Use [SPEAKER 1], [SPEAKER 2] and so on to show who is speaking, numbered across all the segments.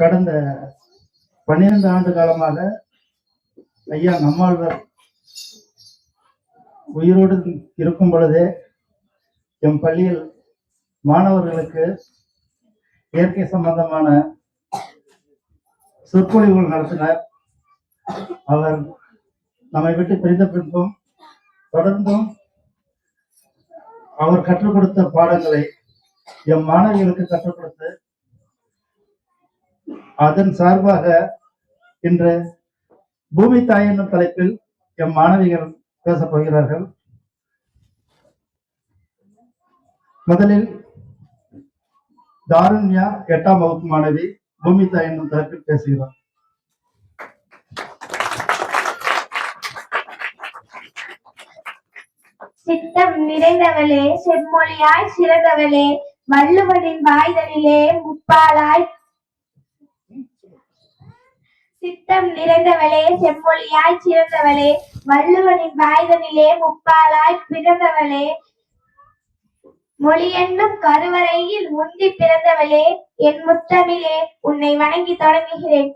[SPEAKER 1] கடந்த பன்னிரண்டு ஆண்டு காலமாக ஐயா நம்மாழ்வர் உயிரோடு இருக்கும் பொழுதே எம் பள்ளியில் மாணவர்களுக்கு இயற்கை சம்பந்தமான சொற்பொழிவுகள் நடத்தினார். அவர் நம்மை விட்டு பிரிந்த பின்பும் தொடர்ந்தும் அவர் கற்றுக் கொடுத்த பாடங்களை எம் மாணவிகளுக்கு கற்றுக் கொடுத்து அதன் சார்பாக இன்று பூமி தாய் என்னும் தலைப்பில் எம் மாணவிகள் பேசப் போகிறார்கள். முதலில் தாருண்யா எட்டாம் வகுப்பு மாணவி பூமி தாய் என்னும் தலைப்பில் பேசுகிறார்.
[SPEAKER 2] சித்தம் நிறைந்தவளே செம்மொழியாய் சிறந்தவளே வள்ளுவனின் வாய்தலிலே முப்பாலாய் சித்தம் நிறைந்தவளே செம்மொழியாய் சிறந்தவளே வள்ளுவனின் வாய்தனிலே முப்பாலாய் பிறந்தவளே. மொழி என்னும் கருவறையில் முந்தி பிறந்தவளே என் முத்தமிழே உன்னை வணங்கி தொடங்குகிறேன்.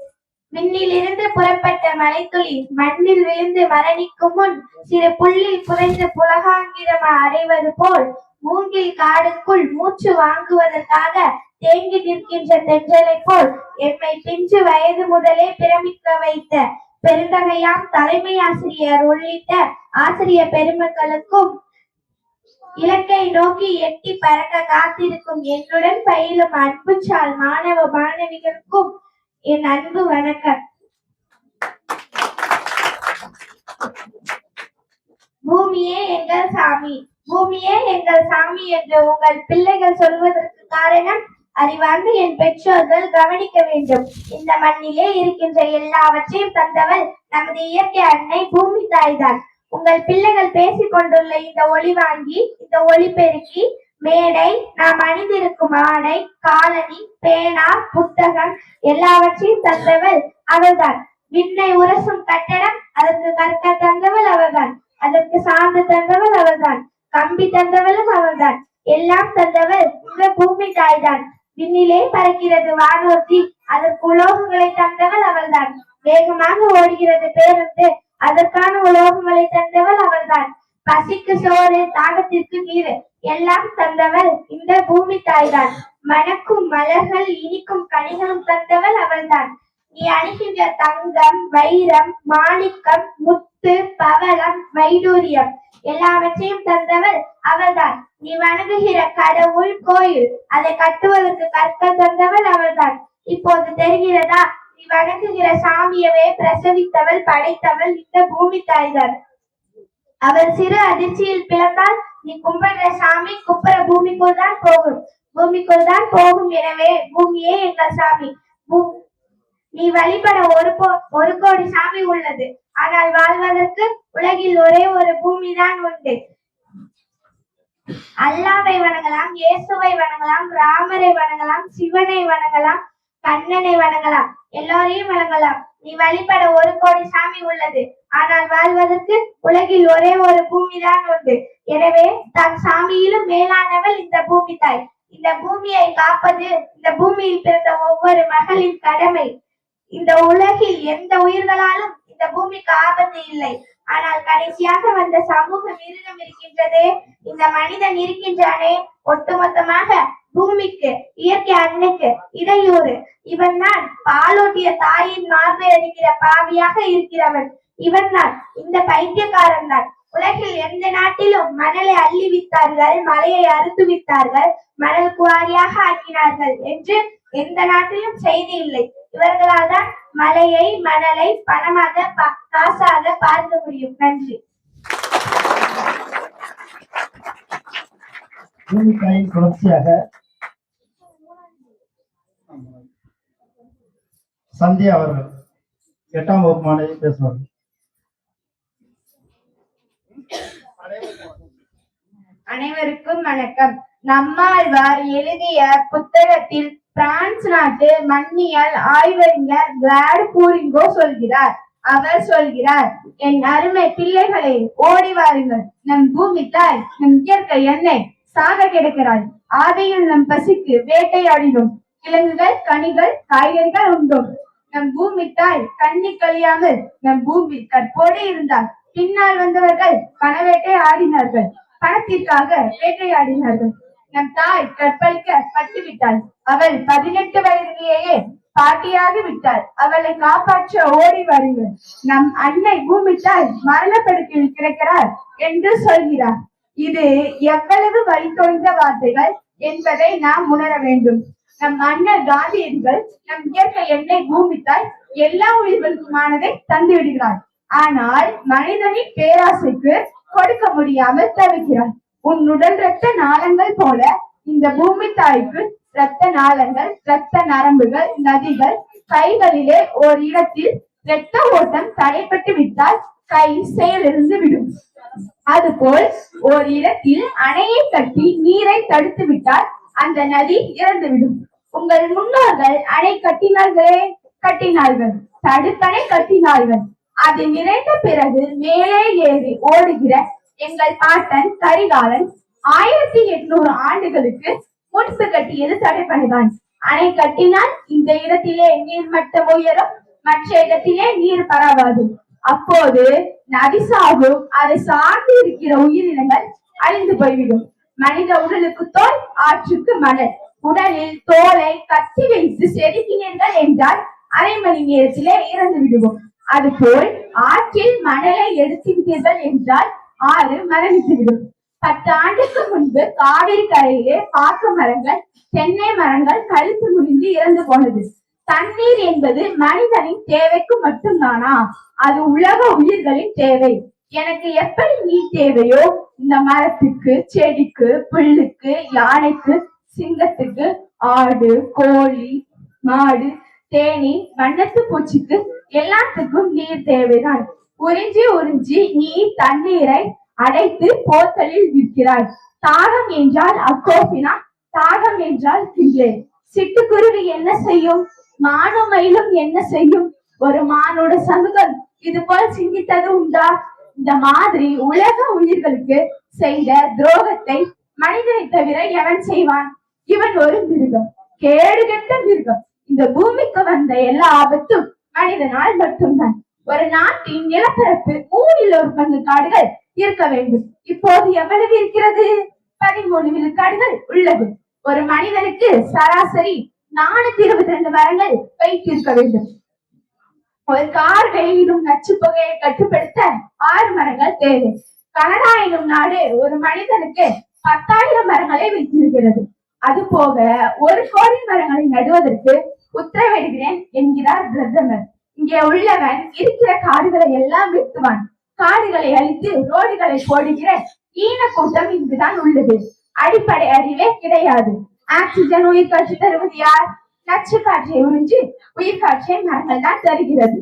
[SPEAKER 2] விண்ணிலிருந்து புறப்பட்ட மலைத்துளி மண்ணில் விழுந்து மரணிக்கும் முன் சிறு புள்ளில் புதைந்து புலகாங்கிதமா அடைவது போல் மூங்கில் காடுக்குள் மூச்சு வாங்குவதற்காக தேங்கி நிற்கின்ற தென்றலை போல் என்னை பிஞ்சு வயது முதலே பிரமிக்க வைத்த பெருந்தகையாம் தலைமை ஆசிரியர் உள்ளிட்ட ஆசிரியர் பெருமக்களுக்கும் இலக்கை நோக்கி எட்டி பறக்க காத்திருக்கும் என்னுடன் பயிலும் அன்புச்சால் மாணவ மாணவிகளுக்கும் என் அன்பு வணக்கம். பூமியே எங்கள் சாமி. பூமியே எங்கள் சாமி என்று உங்கள் பிள்ளைகள் சொல்வதற்கு காரணம் அறிவார்ந்து என் பெற்றோர்கள் கவனிக்க வேண்டும். இந்த மண்ணிலே இருக்கின்ற எல்லாவற்றையும் தந்தவள் நமது இயற்கை அன்னை பூமி தாய்தான். உங்கள் பிள்ளைகள் பேசிக் கொண்டுள்ள இந்த ஒளி வாங்கி இந்த ஒளி பெருக்கி மேடை நாம் அணிந்திருக்கும் ஆடை காலனி பேனா புத்தகம் எல்லாவற்றையும் தந்தவள் அவள்தான். விண்ணை உரசும் கட்டடம் அதற்கு கற்க தந்தவள் அவள்தான். அதற்கு சார்ந்து தந்தவள் அவள்தான். கம்பி தந்தவளும் அவள்தான். எல்லாம் தந்தவள் உங்கள் பூமி தாய்தான். விண்ணிலே பறக்கிறது வானூர்தி. அதற்கு உலோகங்களை தந்தவள் அவள்தான். வேகமாக ஓடுகிறது பேருந்து. அதற்கான உலோகங்களை தந்தவள் அவள்தான். பசிக்கு சோறு தாகத்திற்கு நீர் எல்லாம் தந்தவள் இந்த பூமி தாய்தான். மணக்கும் மலர்கள் இனிக்கும் கனிகளும் தந்தவள் அவள்தான். நீ அணுகின்ற தங்கம் வைரம் மாணிக்கம் முத்து பவளம் வைடூரியம் எல்லாவற்றையும் தந்தவர் அவர்தான். நீ வணங்குகிற கடவுள் கோயில் அதை கட்டுவதற்கு கற்க தந்தவர் அவர்தான். இப்போது தெரிகிறதா? நீ வணங்குகிற சாமியவே பிரசவித்தவள் படைத்தவள் இந்த பூமி தாய்தான். அவள் சிறு அதிர்ச்சியில் பிறந்தால் நீ கும்பிடுற சாமி குப்புற பூமிக்குள் தான் போகும். பூமிக்குள் தான் போகும் எனவே பூமியே எங்கள் சாமி. பூ- நீ வழிபட ஒரு ஒரு கோடி சாமி உள்ளது. ஆனால் வாழ்வதற்கு உலகில் ஒரே ஒரு பூமி தான் உண்டு. அல்லாவை வணங்கலாம் இயேசுவை வணங்கலாம் ராமரை வணங்கலாம் சிவனை வணங்கலாம் கண்ணனை வணங்கலாம் எல்லோரையும் வணங்கலாம். நீ வழிபட ஒரு கோடி சாமி உள்ளது. ஆனால் வாழ்வதற்கு உலகில் ஒரே ஒரு பூமி தான் உண்டு. எனவே தன் சாமியிலும் மேலானவள் இந்த பூமி தாய் இந்த பூமியை காப்பது இந்த பூமியில் பிறந்த ஒவ்வொரு மகளின் கடமை. இந்த உலகில் எந்த உயிர்களாலும் இந்த பூமிக்கு ஆபத்து இல்லை. ஆனால் கடைசியாக வந்த சமூக மிருகம் இருக்கின்றதே இந்த மனிதன் இருக்கின்றானே ஒட்டுமொத்தமாக பூமிக்கு இயற்கை அன்னைக்கு இடையூறு. இவன் தான் பாலோட்டிய தாயின் மார்பை அடிக்கிற பாவியாக இருக்கிறவன். இவன் தான் இந்த பைத்தியக்காரன் தான் உலகில் எந்த நாட்டிலும் மணலை அள்ளி வித்தார்கள் மலையை அறுத்து வித்தார்கள் மணல் குவாரியாக ஆக்கினார்கள் என்று எந்த நாட்டிலும் செய்தி இல்லை. இவர்களால் தான் மலையை மணலை பணமாக காசாக பார்க்க முடியும். நன்றி.
[SPEAKER 1] தொடர்ச்சியாக சந்தியா அவர்கள் எட்டாம் வகுப்பு மாணவி பேசுவார்கள்.
[SPEAKER 2] அனைவருக்கும் வணக்கம். நம்மாழ்வார் எழுதிய புத்தகத்தில் பிரான்ஸ் நாட்டு மண்ணியல் ஆய்வறிஞர் கிளாட் பூரிங்கோ சொல்கிறார். அவர் சொல்கிறார் என் அருமை பிள்ளைகளே ஓடி வாருங்கள். நம் பூமி தாய் நம் இயற்கை எண்ணெய் சாக கிடக்கிறாய். ஆதையில் நம் பசிக்கு வேட்டையாடினோம்.
[SPEAKER 3] கிழங்குகள் கனிகள் காய்கறிகள் உண்டோம். நம் பூமி தாய் கண்ணி கழியாமல் நம் பூமி தற்போது இருந்தார். பின்னால் வந்தவர்கள் பணவேட்டை ஆடினார்கள். பணத்திற்காக வேட்டையாடினார்கள். நம் தாய் கற்பழிக்க பட்டு விட்டாள் அவள் பதினெட்டு வயதிலேயே பாட்டியாகி விட்டாள். அவளை காப்பாற்ற ஓடி வருங்கள் நம் அன்னை பூமி தாய் மரணப்படுக்கையில் கிடக்கிறார் என்று சொல்கிறார். இது எவ்வளவு வழி வார்த்தைகள் என்பதை நாம் உணர வேண்டும். நம் அண்ணன் காந்தியடிகள் நம் இயற்கை எண்ணெய் பூமித்தாய் எல்லா உயிர்களுக்குமானதை தந்து விடுகிறார் ஆனால் மனிதனின் பேராசைக்கு கொடுக்க முடியாமல் தவிக்கிறார். உன் உடல் ரத்த நாளங்கள் போல இந்த பூமி தாய்க்கு ரத்த நாளங்கள் ரத்த நரம்புகள் நதிகள் கைகளிலே ஓர் இடத்தில் இரத்த ஓட்டம் தடைப்பட்டு விட்டால் கை செயலிருந்து விடும். அதுபோல் ஓர் இடத்தில் அணையை கட்டி நீரை தடுத்து விட்டால் அந்த நதி இறந்துவிடும் உங்கள் முன்னோர்கள் அணை கட்டினார்களே கட்டினார்கள். தடுப்பணை கட்டினார்கள். அது நிறைந்த பிறகு மேலே ஏறி ஓடுகிற எங்கள் பாட்டன் கரிகாலன் ஆயிரத்தி எட்நூறு ஆண்டுகளுக்கு முன்பு கட்டியது தடுப்பணைதான் அணை கட்டினால் இந்த இடத்திலே நீர் மட்டம் உயரும் மற்ற இடத்திலே நீர் பரவாது. அப்போது நதி சாகும் அதை சார்ந்து இருக்கிற உயிரினங்கள் அழிந்து போய்விடும். மனித உடலுக்கு தோல் ஆற்றுக்கு மணல் உடலில் தோலை கத்தி வைத்து செதுக்கினீர்கள் என்றால் அரை மணி நேரத்திலே இறந்து விடுவோம் அதுபோல் ஆற்றில் மணலை எடுத்துவிட்டீர்கள் என்றால் ஆறு மரணித்துவிடும் பத்து ஆண்டுக்கு முன்பு காவிரி கரையிலே பாக்கு மரங்கள் தென்னை மரங்கள் கழுத்து முடிந்து இறந்து போனது. தண்ணீர் என்பது மனிதனின் தேவைக்கு மட்டும்தானா? அது உலக உயிர்களின் தேவை. எனக்கு எப்படி நீர் தேவையோ இந்த மரத்துக்கு செடிக்கு புல்லுக்கு யானைக்கு சிங்கத்துக்கு ஆடு கோழி மாடு தேனி வண்ணத்து பூச்சிக்கு எல்லாத்துக்கும் நீர் தேவைதான். உறிஞ்சி உறிஞ்சி நீ தண்ணீரை அடைத்து போத்தலில் விற்கிறாய். தாகம் என்றால் அக்கோப்பினா தாகம் என்றால் கிள்ளே சிட்டுக்குருவி என்ன செய்யும்? மானும் மயிலும் என்ன செய்யும்? ஒரு மானோட சமூகம் இது போல் சிந்தித்தது உண்டா? இந்த மாதிரி உலக உயிர்களுக்கு செய்த துரோகத்தை மனிதனை தவிர எவன் செய்வான்? இவன் ஒரு மிருகம் கேடுகெட்ட மிருகம். இந்த பூமிக்கு வந்த எல்லா ஆபத்தும் மனிதனால் மட்டும்தான். ஒரு நாட்டின் நிலப்பரப்பு மூணில் ஒரு பங்கு காடுகள் இருக்க வேண்டும். இப்போது எவ்வளவு இருக்கிறது? பதிமூணு விழுக்காடுகள் உள்ளது. ஒரு மனிதனுக்கு சராசரி நானூத்தி இருபத்தி ரெண்டு மரங்கள் வைத்திருக்க வேண்டும். ஒரு கார் வெளியிடும் நச்சு புகையை கட்டுப்படுத்த ஆறு மரங்கள் தேவை. கனடா எனும் நாடு ஒரு மனிதனுக்கு பத்தாயிரம் மரங்களை வைத்திருக்கிறது. அது போக ஒரு கோடி மரங்களை நடுவதற்கு உத்தரவிடுகிறேன் என்கிறார் பிரதமர். இங்கே உள்ளவன் இருக்கிற காடுகளை எல்லாம் வெட்டுவான். காடுகளை அழித்து ரோடுகளை போடுகிற ஈன கூட்டம் இங்குதான் உள்ளது. அடிப்படை அறிவே கிடையாது. ஆக்சிஜன் உயிர் காட்சி தருவது யார்? நச்சு காற்றை உறிஞ்சு உயிர் காற்றை மரங்கள் தான் தருகிறது.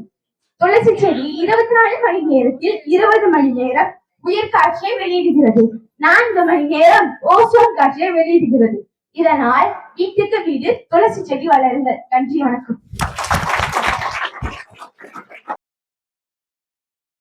[SPEAKER 3] துளசி செடி இருபத்தி நாலு மணி நேரத்தில் இருபது மணி நேரம் உயிர் காற்றை வெளியிடுகிறது. நான்கு மணி நேரம் ஓசோன் காற்றை வெளியிடுகிறது. இதனால் வீட்டுக்கு வீடு துளசி செடி வளருங்கள். நன்றி வணக்கம்.